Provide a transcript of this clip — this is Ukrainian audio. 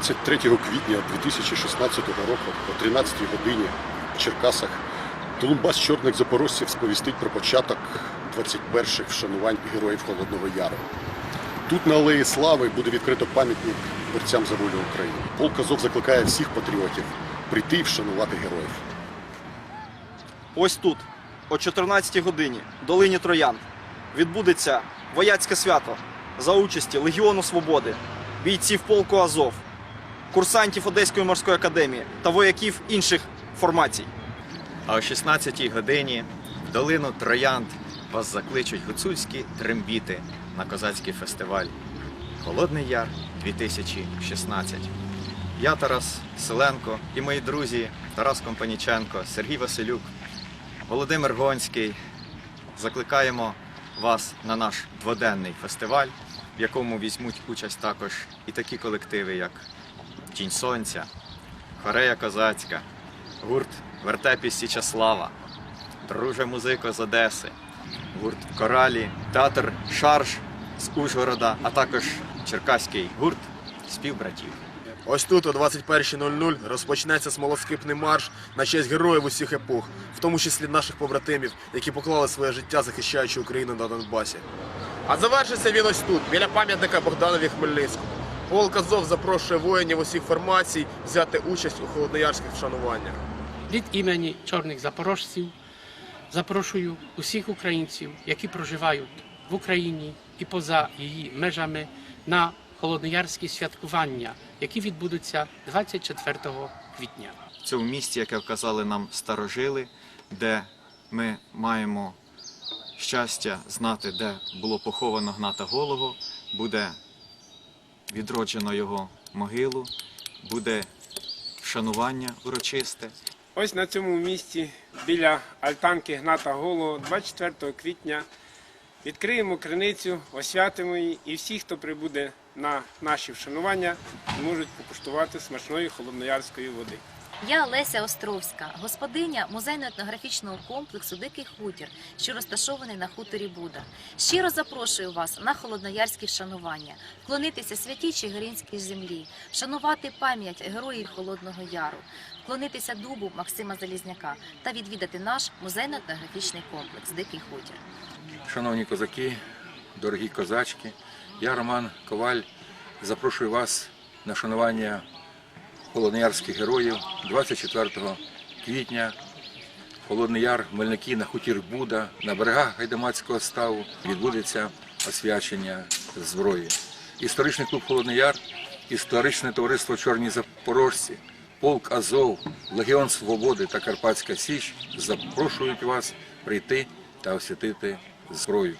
23 квітня 2016 року о 13 годині в Черкасах Тулумбас чорних запорожців сповістить про початок 21-х вшанувань героїв Холодного Яру. Тут на Алеї Слави буде відкрито пам'ятник борцям за волю України. Полк Азов закликає всіх патріотів прийти і вшанувати героїв. Ось тут, о 14 годині, в долині Троян, відбудеться вояцьке свято за участі Легіону Свободи, бійців полку Азов, курсантів Одеської морської академії та вояків інших формацій. А о 16-й годині в долину Троянд вас закличуть гуцульські трембіти на козацький фестиваль Холодний Яр 2016. Я Тарас Селенко і мої друзі Тарас Компаніченко, Сергій Василюк, Володимир Гонський. Закликаємо вас на наш дводенний фестиваль, в якому візьмуть участь також і такі колективи, як Тінь Сонця, Хорея Козацька, гурт Вертепі Січаслава, Друже музико з Одеси, гурт Коралі, театр Шарш з Ужгорода, а також черкаський гурт співбратів. Ось тут о 21.00 розпочнеться смолоскипний марш на честь героїв усіх епох, в тому числі наших побратимів, які поклали своє життя, захищаючи Україну на Донбасі. А завершиться він ось тут, біля пам'ятника Богданові Хмельницькому. Полк Азов запрошує воїнів усіх формацій взяти участь у холодноярських вшануваннях. Від імені чорних запорожців запрошую усіх українців, які проживають в Україні і поза її межами, на холодноярські святкування, які відбудуться 24 квітня. В цьому місті, яке вказали нам старожили, де ми маємо щастя знати, де було поховано Гната Голого, буде відроджено його могилу, буде вшанування урочисте. Ось на цьому місці біля альтанки Гната Голого 24 квітня відкриємо криницю, освятимо її, і всі, хто прибуде на наші вшанування, можуть покуштувати смачної холодноярської води. Я Леся Островська, господиня музейно-етнографічного комплексу Дикий хутір, що розташований на хуторі Буда. Щиро запрошую вас на холодноярські вшанування, вклонитися святій Чигиринській землі, вшанувати пам'ять героїв Холодного Яру, вклонитися дубу Максима Залізняка та відвідати наш музейно-етнографічний комплекс Дикий хутір. Шановні козаки, дорогі козачки, я Роман Коваль. Запрошую вас на шанування холодноярських героїв 24 квітня. Холодний Яр, Мельники на хутір Буда, на берегах Гайдамацького ставу відбудеться освячення зброї. Історичний клуб Холодний Яр, історичне товариство Чорні Запорожці, полк Азов, Легіон Свободи та Карпатська Січ запрошують вас прийти та освятити зброю.